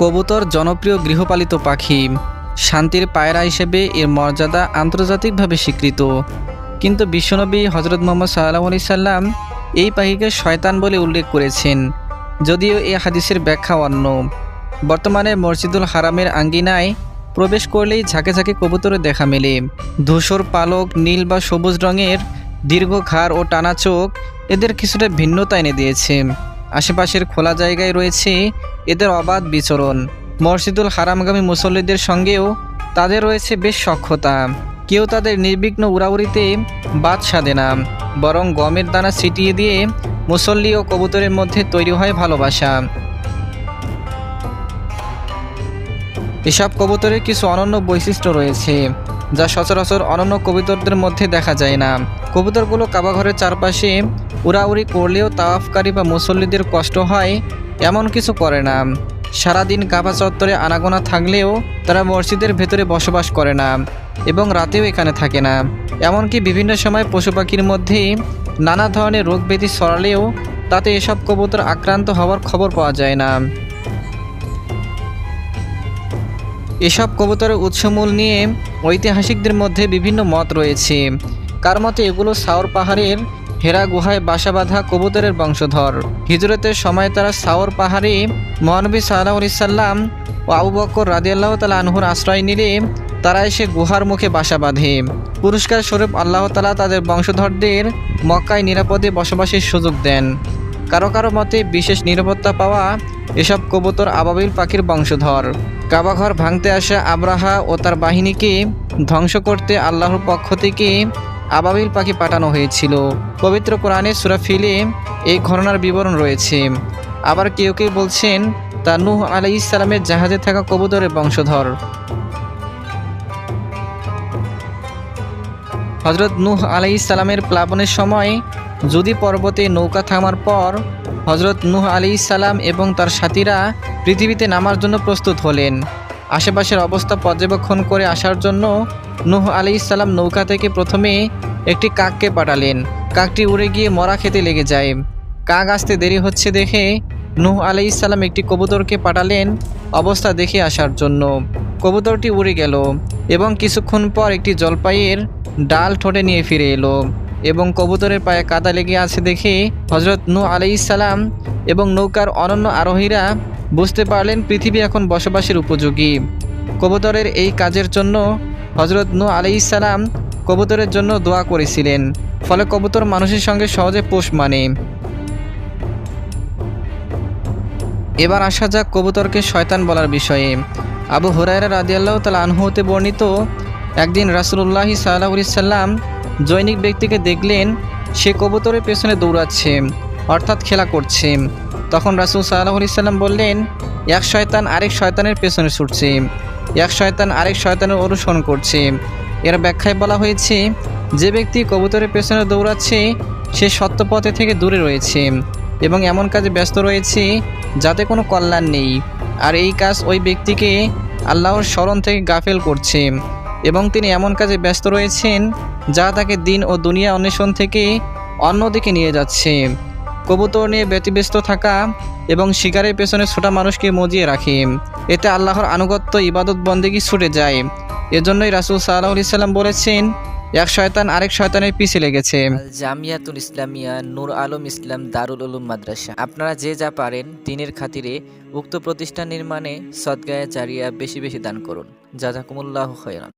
কবুতর জনপ্রিয় গৃহপালিত পাখি। শান্তির পায়রা হিসেবে এর মর্যাদা আন্তর্জাতিকভাবে স্বীকৃত। কিন্তু বিশ্বনবী হজরত মোহাম্মদ সাল্লাহ আলি সাল্লাম এই পাখিকে শয়তান বলে উল্লেখ করেছেন, যদিও এই হাদিসের ব্যাখ্যা অন্য। বর্তমানে মসজিদুল হারামের আঙ্গিনায় প্রবেশ করলেই ঝাঁকে ঝাঁকে কবুতরের দেখা মেলে। ধূসর পালক, নীল বা সবুজ রঙের, দীর্ঘ ঘাড় ও টানা চোখ এদের কিছুটা ভিন্নতা এনে দিয়েছে। আশেপাশের খোলা জায়গায় রয়েছে এদের অবাধ বিচরণ। মসজিদুল হারামগামী মুসল্লিদের সঙ্গেও তাদের রয়েছে বেশ সক্ষতা কেউ তাদের নির্বিঘ্ন উড়াউড়িতে বাদ সাধে না, বরং গমের দানা ছিটিয়ে দিয়ে মুসল্লি ও কবুতরের মধ্যে তৈরি হয় ভালোবাসা। এসব কবুতরের কিছু অনন্য বৈশিষ্ট্য রয়েছে, যা সচরাচর অনন্য কবুতরদের মধ্যে দেখা যায় না। কবুতরগুলো কাবাঘরের চারপাশে উড়াউড়ি করলেও তাওয়াফকারী বা মুসল্লিদের কষ্ট হয় এমন কিছু করে না। সারাদিন কাবা চত্বরে আনাগোনা থাকলেও তারা মসজিদের ভেতরে বসবাস করে না এবং রাতেও এখানে থাকে না। এমনকি বিভিন্ন সময় পশু পাখির মধ্যে নানা ধরনের রোগ ব্যাধি ছড়ালেও তাতে এসব কবুতর আক্রান্ত হওয়ার খবর পাওয়া যায় না। এসব কবুতরের উৎসমূল নিয়ে ঐতিহাসিকদের মধ্যে বিভিন্ন মত রয়েছে। কার মতে এগুলো সাওর পাহাড়ের হেরা গুহায় বাসা বাঁধা কবুতরের বংশধর। হিজরতের সময় তারা সাওর পাহাড়ে মহানবী সাল্লাহ সাল্লাম ও আবু বক্কর রাদিয়াল্লাহ তালা আনহুর আশ্রয় নিলে তারা এসে গুহার মুখে বাসা বাঁধে। পুরস্কার স্বরূপ আল্লাহ তালা তাদের বংশধরদের মক্কায় নিরাপদে বসবাসের সুযোগ দেন। কারও কারও মতে বিশেষ নিরাপত্তা পাওয়া এসব কবুতর আবাবিল পাখির বংশধর। কাবাঘর ভাঙতে আসা আব্রাহা ও তার বাহিনীকে ধ্বংস করতে আল্লাহর পক্ষ থেকে আবাবিল পাখি পাঠানো হয়েছিল। পবিত্র কোরআনে সুরাফিলে এই ঘটনার বিবরণ রয়েছে। আবার কেউ কেউ বলছেন, তা নুহ আলাই ইসলামের জাহাজে থাকা কবুতরের বংশধর। হজরত নুহ আলাই ইসলামের প্লাবনের সময় যদি পর্বতে নৌকা থামার পর হজরত নুহ আলী ইসালাম এবং তার সাথীরা পৃথিবীতে নামার জন্য প্রস্তুত হলেন। আশেপাশের অবস্থা পর্যবেক্ষণ করে আসার জন্য নূহ আলী ইসালাম নৌকা থেকে প্রথমে একটি কাককে পাঠালেন। কাকটি উড়ে গিয়ে মরা খেতে লেগে যায়। কাক আসতে দেরি হচ্ছে দেখে নূহ আলী ইসালাম একটি কবুতরকে পাঠালেন অবস্থা দেখে আসার জন্য। কবুতরটি উড়ে গেল এবং কিছুক্ষণ পর একটি জলপাইয়ের ডাল ঠোঁটে নিয়ে ফিরে এলো এবং কবুতরের পায়ে কাদা লেগে আছে দেখে হজরত নু আলাইসালাম এবং নৌকার অনন্য আরোহীরা বুঝতে পারলেন পৃথিবী এখন বসবাসের উপযোগী। কবুতরের এই কাজের জন্য হজরত নু আলাইসালাম কবুতরের জন্য দোয়া করেছিলেন, ফলে কবুতর মানুষের সঙ্গে সহজে পোষ মানে। এবার আসা যাক কবুতরকে শয়তান বলার বিষয়ে। আবু হুরায়রা রাদিয়াল্লাহ তালা আনহুতে বর্ণিত একদিন রাসুল্লাহি সাল্লাহ সাল্লাম জৈনিক ব্যক্তিকে দেখলেন, সে কবুতরের পেছনে দৌড়াচ্ছে, অর্থাৎ খেলা করছে। তখন রাসুল সাল্লাহ সাল্লাম বললেন, এক শয়তান আরেক শয়তানের পেছনে ছুটছে। এক শয়তান আরেক শয়তানের অনুসরণ করছে। এর ব্যাখ্যায় বলা হয়েছে, যে ব্যক্তি কবুতরের পেছনে দৌড়াচ্ছে, সে সত্যপথে থেকে দূরে রয়েছে এবং এমন কাজে ব্যস্ত রয়েছে যাতে কোনো কল্যাণ নেই। আর এই কাজ ওই ব্যক্তিকে আল্লাহর স্মরণ থেকে গাফেল করছে এবং তিনি এমন কাজে ব্যস্ত রয়েছেন যা তাকে দিন ও দুনিয়া অন্বেষণ থেকে অন্যদিকে নিয়ে যাচ্ছে। কবুতর নিয়ে ব্যতিব্যস্ত থাকা এবং শিকারের পেছনে ছোটা মানুষকে মজিয়ে রাখে। এতে আল্লাহর আনুগত্য, ইবাদত বন্দেগি ছুটে যায়। এজন্যই রাসুল সাল্লাহ সাল্লাম বলেছেন, এক শয়তান আরেক শয়তানের পিছে লেগেছে। জামিয়াতুল ইসলামিয়া, নূর আলম ইসলাম দারুল উলুম মাদ্রাসা। আপনারা যে যা পারেন দিনের খাতিরে উক্ত প্রতিষ্ঠান নির্মাণে সদগায়া চারিয়া বেশি বেশি দান করুন। যা জাজাকুমুল্লাহ খয়রান।